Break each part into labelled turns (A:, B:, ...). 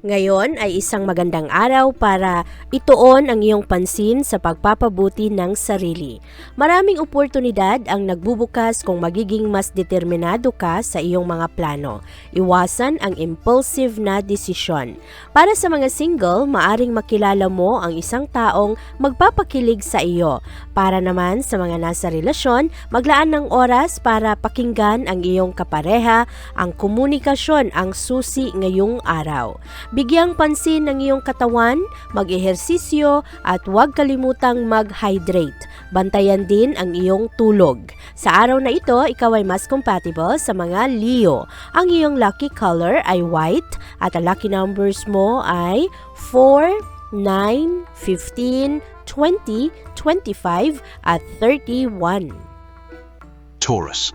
A: Ngayon ay isang magandang araw para ituon ang iyong pansin sa pagpapabuti ng sarili. Maraming oportunidad ang nagbubukas kung magiging mas determinado ka sa iyong mga plano. Iwasan ang impulsive na desisyon. Para sa mga single, maaring makilala mo ang isang taong magpapakilig sa iyo. Para naman sa mga nasa relasyon, maglaan ng oras para pakinggan ang iyong kapareha, ang komunikasyon ang susi ngayong araw. Bigyang pansin ng iyong katawan, mag-ehersisyo at huwag kalimutang mag-hydrate. Bantayan din ang iyong tulog. Sa araw na ito, ikaw ay mas compatible sa mga Leo. Ang iyong lucky color ay white at ang lucky numbers mo ay 4, 9, 15, 20, 25 at 31.
B: Taurus.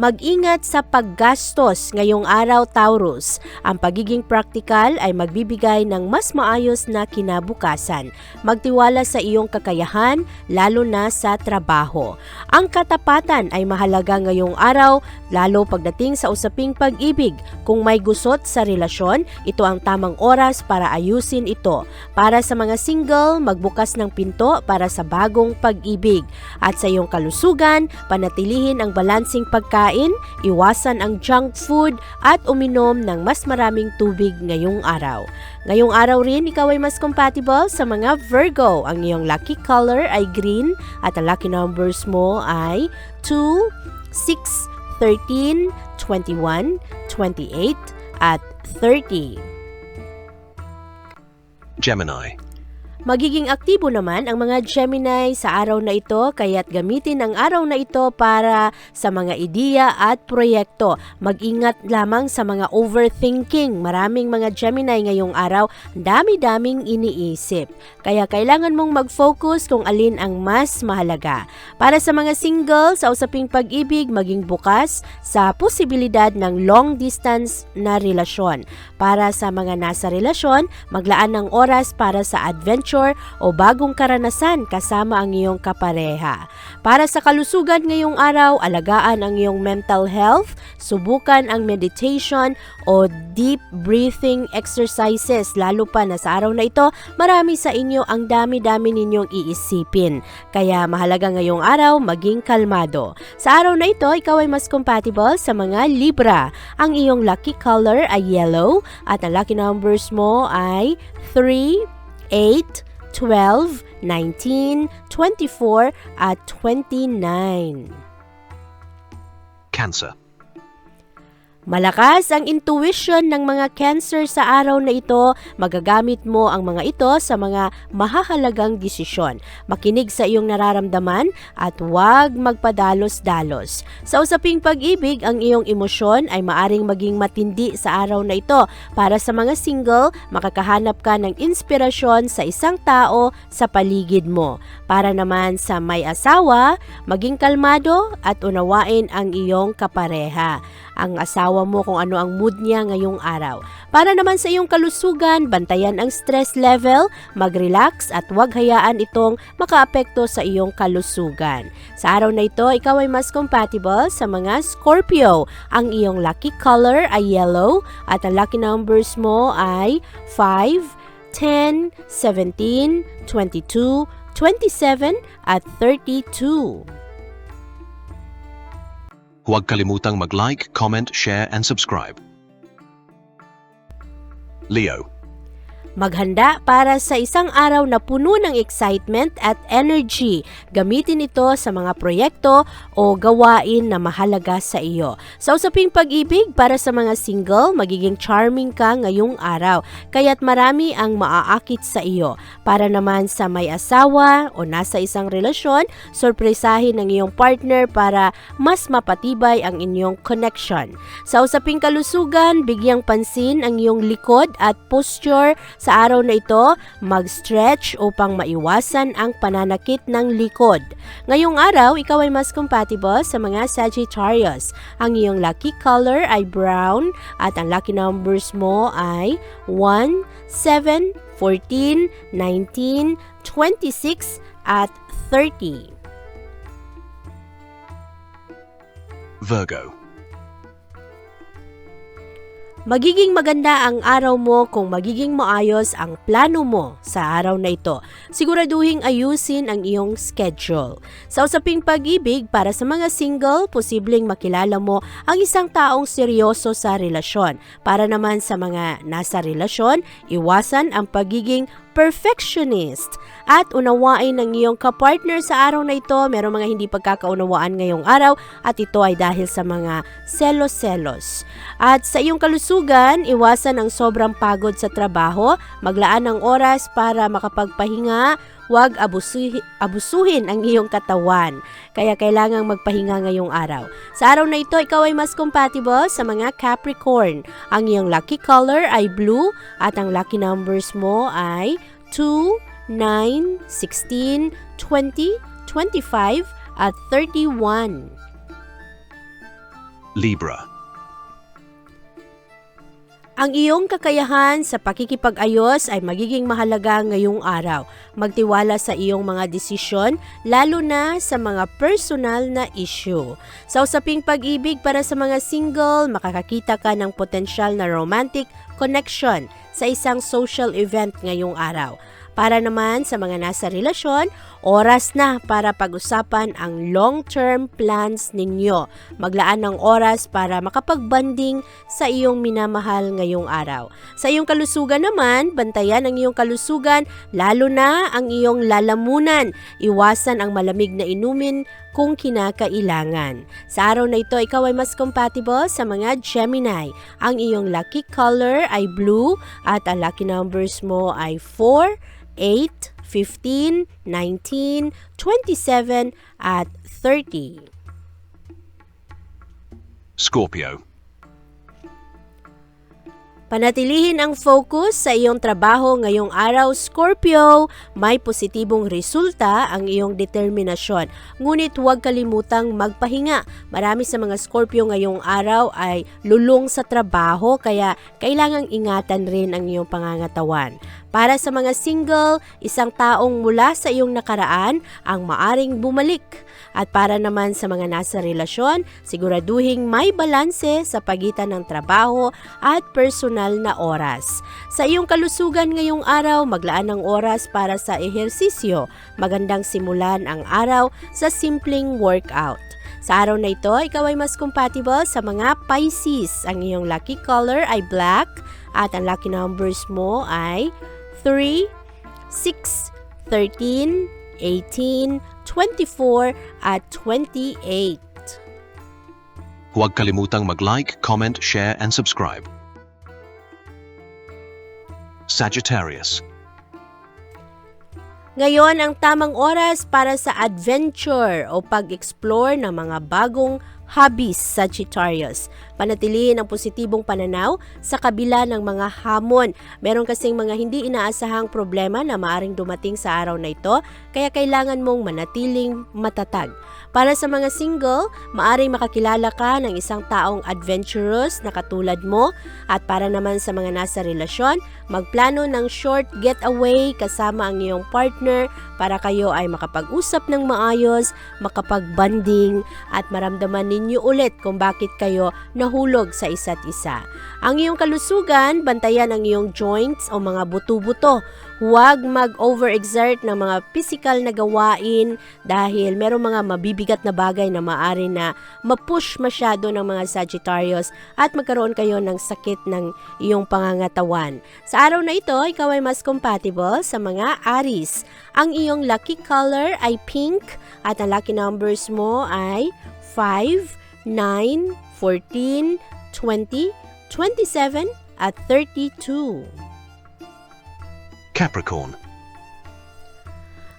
A: Mag-ingat sa paggastos ngayong araw Taurus. Ang pagiging praktikal ay magbibigay ng mas maayos na kinabukasan. Magtiwala sa iyong kakayahan, lalo na sa trabaho. Ang katapatan ay mahalaga ngayong araw, lalo pagdating sa usaping pag-ibig. Kung may gusot sa relasyon, ito ang tamang oras para ayusin ito. Para sa mga single, magbukas ng pinto para sa bagong pag-ibig. At sa iyong kalusugan, panatilihin ang balansing pagkain, iwasan ang junk food at uminom ng mas maraming tubig ngayong araw. Ngayong araw rin, ikaw ay mas compatible sa mga Virgo. Ang iyong lucky color ay green at ang lucky numbers mo ay 2, 6, 13, 21, 28 at 30.
B: Gemini.
A: Magiging aktibo naman ang mga Gemini sa araw na ito kaya't gamitin ang araw na ito para sa mga ideya at proyekto. Mag-ingat lamang sa mga overthinking. Maraming mga Gemini ngayong araw, dami-daming iniisip. Kaya kailangan mong mag-focus kung alin ang mas mahalaga. Para sa mga single, sa usaping pag-ibig, maging bukas sa posibilidad ng long distance na relasyon. Para sa mga nasa relasyon, maglaan ng oras para sa adventure o bagong karanasan kasama ang iyong kapareha. Para sa kalusugan ngayong araw, alagaan ang iyong mental health, subukan ang meditation o deep breathing exercises lalo pa na sa araw na ito, marami sa inyo ang dami-dami ninyong iisipin. Kaya mahalaga ngayong araw maging kalmado. Sa araw na ito, ikaw ay mas compatible sa mga Libra. Ang iyong lucky color ay yellow at ang lucky numbers mo ay 3, 8, 12, 19, 24 at 29.
B: Cancer.
A: Malakas ang intuition ng mga cancer sa araw na ito. Magagamit mo ang mga ito sa mga mahahalagang desisyon. Makinig sa iyong nararamdaman at huwag magpadalos-dalos. Sa usaping pag-ibig, ang iyong emosyon ay maaring maging matindi sa araw na ito. Para sa mga single, makakahanap ka ng inspirasyon sa isang tao sa paligid mo. Para naman sa may asawa, maging kalmado at unawain ang iyong kapareha ang asawa mo kung ano ang mood niya ngayong araw. Para naman sa iyong kalusugan, bantayan ang stress level, mag-relax at huwag hayaan itong makaapekto sa iyong kalusugan. Sa araw na ito, ikaw ay mas compatible sa mga Scorpio. Ang iyong lucky color ay yellow at ang lucky numbers mo ay 5, 10, 17, 22, 27 at 32.
B: Huwag kalimutang mag-like, comment, share, and subscribe. Leo.
A: Maghanda para sa isang araw na puno ng excitement at energy. Gamitin ito sa mga proyekto o gawain na mahalaga sa iyo. Sa usaping pag-ibig para sa mga single, magiging charming ka ngayong araw. Kaya't marami ang maaakit sa iyo. Para naman sa may asawa o nasa isang relasyon, sorpresahin ng iyong partner para mas mapatibay ang inyong connection. Sa usaping kalusugan, bigyang pansin ang iyong likod at posture sa araw na ito, mag-stretch upang maiwasan ang pananakit ng likod. Ngayong araw, ikaw ay mas compatible sa mga Sagittarius. Ang iyong lucky color ay brown at ang lucky numbers mo ay 1, 7, 14, 19, 26 at 30.
B: Virgo.
A: Magiging maganda ang araw mo kung magiging maayos ang plano mo sa araw na ito. Siguraduhin ayusin ang iyong schedule. Sa usaping pag-ibig, para sa mga single, posibleng makilala mo ang isang taong seryoso sa relasyon. Para naman sa mga nasa relasyon, iwasan ang pagiging perfectionist at unawain ng iyong kapartner sa araw na ito. Merong mga hindi pagkakaunawaan ngayong araw at ito ay dahil sa mga selos-selos. At sa iyong kalusugan, iwasan ang sobrang pagod sa trabaho, maglaan ng oras para makapagpahinga, huwag abusuhin, abusuhin ang iyong katawan. Kaya kailangang magpahinga ngayong araw. Sa araw na ito, ikaw ay mas compatible sa mga Capricorn. Ang iyong lucky color ay blue at ang lucky numbers mo ay 2, 9, 16, 20, 25 at 31.
B: Libra.
A: Ang iyong kakayahan sa pakikipag-ayos ay magiging mahalaga ngayong araw. Magtiwala sa iyong mga desisyon, lalo na sa mga personal na issue. Sa usaping pag-ibig para sa mga single, makakakita ka ng potensyal na romantic connection sa isang social event ngayong araw. Para naman sa mga nasa relasyon, oras na para pag-usapan ang long-term plans ninyo. Maglaan ng oras para makapagbanding sa iyong minamahal ngayong araw. Sa iyong kalusugan naman, bantayan ang iyong kalusugan, lalo na ang iyong lalamunan. Iwasan ang malamig na inumin kung kinakailangan. Sa araw na ito, ikaw ay mas compatible sa mga Gemini. Ang iyong lucky color ay blue at ang lucky numbers mo ay 4, 8, 15, 19, 27 at 30.
B: Scorpio.
A: Panatilihin ang focus sa iyong trabaho ngayong araw, Scorpio. May positibong resulta ang iyong determinasyon. Ngunit huwag kalimutang magpahinga. Marami sa mga Scorpio ngayong araw ay lulong sa trabaho kaya kailangang ingatan rin ang iyong pangangatawan. Para sa mga single, isang taong mula sa iyong nakaraan ang maaring bumalik. At para naman sa mga nasa relasyon, siguraduhing may balanse sa pagitan ng trabaho at personal na oras. Sa iyong kalusugan ngayong araw, maglaan ng oras para sa ehersisyo. Magandang simulan ang araw sa simpleng workout. Sa araw na ito, ikaw ay mas compatible sa mga Pisces. Ang iyong lucky color ay black at ang lucky numbers mo ay 3, 6, 13, 18, 24 at 28.
B: Huwag kalimutang mag-like, comment, share, and subscribe. Sagittarius.
A: Ngayon ang tamang oras para sa adventure o pag-explore ng mga bagong hobbies Sagittarius. Panatilihin ang positibong pananaw sa kabila ng mga hamon. Meron kasing mga hindi inaasahang problema na maaring dumating sa araw na ito, kaya kailangan mong manatiling matatag. Para sa mga single, maaring makakilala ka ng isang taong adventurous na katulad mo at para naman sa mga nasa relasyon, magplano ng short getaway kasama ang iyong partner Twitter, para kayo ay makapag-usap ng maayos, makapag-banding at maramdaman ninyo ulit kung bakit kayo nahulog sa isa't isa. Ang iyong kalusugan, bantayan ang iyong joints o mga buto-buto. huwag mag-overexert ng mga physical na gawain dahil merong mga mabibigat na bagay na maaari na mapush masyado ng mga Sagittarius at magkaroon kayo ng sakit ng iyong pangangatawan. Sa araw na ito, ikaw ay mas compatible sa mga Aries. Ang iyong lucky color ay pink at ang lucky numbers mo ay 5, 9, 14, 20, 27 at 32.
B: Capricorn.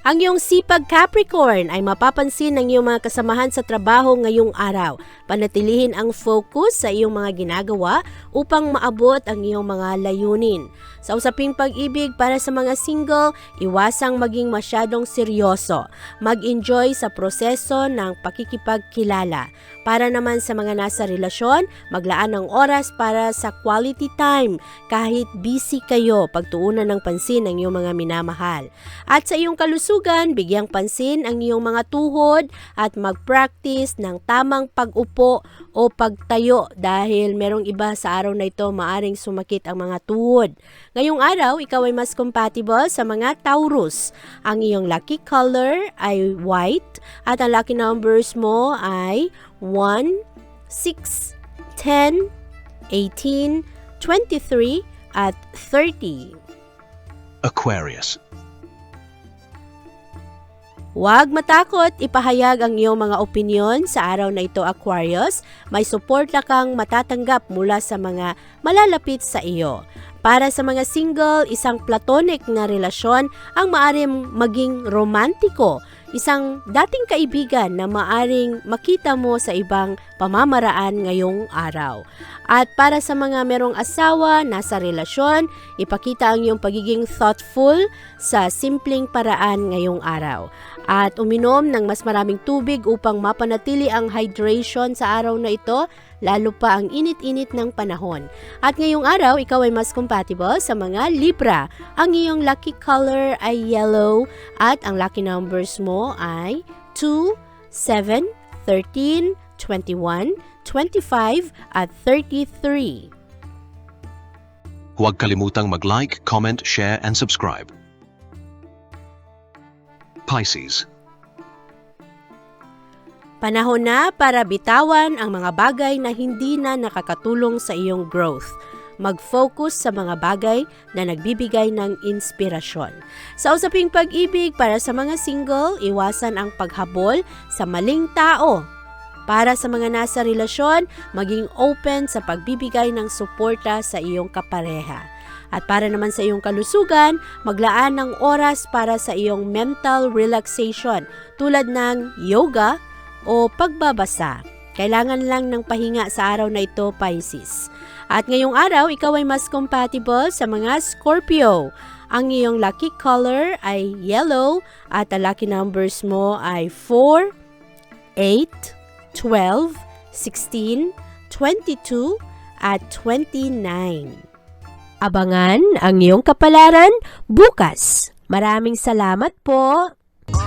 A: Ang iyong sipag Capricorn ay mapapansin ng iyong mga kasamahan sa trabaho ngayong araw. Panatilihin ang focus sa iyong mga ginagawa upang maabot ang iyong mga layunin. Sa usaping pag-ibig para sa mga single, iwasang maging masyadong seryoso. Mag-enjoy sa proseso ng pakikipagkilala. Para naman sa mga nasa relasyon, maglaan ng oras para sa quality time. Kahit busy kayo, pagtuunan ng pansin ang iyong mga minamahal. At sa iyong kalusugan, bigyang pansin ang iyong mga tuhod at mag-practice ng tamang pag-upo o pagtayo dahil merong iba sa araw na ito maaring sumakit ang mga tuhod. Ngayong araw, ikaw ay mas compatible sa mga Taurus. Ang iyong lucky color ay white at ang lucky numbers mo ay 1, 6, 10, 18, 23 at 30.
B: Aquarius.
A: Huwag matakot, ipahayag ang iyong mga opinyon sa araw na ito Aquarius. May suporta kang matatanggap mula sa mga malalapit sa iyo. Para sa mga single, isang platonic na relasyon ang maaring maging romantiko. Isang dating kaibigan na maaring makita mo sa ibang pamamaraan ngayong araw. At para sa mga merong asawa, nasa relasyon, ipakita ang iyong pagiging thoughtful sa simpleng paraan ngayong araw. At uminom ng mas maraming tubig upang mapanatili ang hydration sa araw na ito, lalo pa ang init-init ng panahon. At ngayong araw, ikaw ay mas compatible sa mga Libra. Ang iyong lucky color ay yellow at ang lucky numbers mo ay 2, 7, 13, 21, 25 at 33.
B: Huwag kalimutang mag-like, comment, share, and subscribe. Pisces.
A: Panahon na para bitawan ang mga bagay na hindi na nakakatulong sa iyong growth. Mag-focus sa mga bagay na nagbibigay ng inspirasyon. Sa usaping pag-ibig para sa mga single, iwasan ang paghabol sa maling tao. Para sa mga nasa relasyon, maging open sa pagbibigay ng suporta sa iyong kapareha. At para naman sa iyong kalusugan, maglaan ng oras para sa iyong mental relaxation tulad ng yoga o pagbabasa. Kailangan lang ng pahinga sa araw na ito, Pisces. At ngayong araw, ikaw ay mas compatible sa mga Scorpio. Ang iyong lucky color ay yellow at ang lucky numbers mo ay 4, 8, 12, 16, 22 at 29. Abangan ang iyong kapalaran bukas. Maraming salamat po.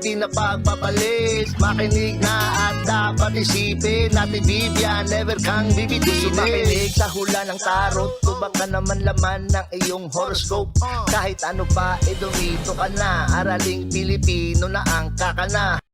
C: di na pagpapalit. Makinig na at dapat isipin Natin Vivian, never kang bibitinin. Makinig sa hula ng tarot. Tubak ka naman laman ng iyong horoscope. Kahit ano pa, eh dumito ka na. Araling Pilipino na ang kakana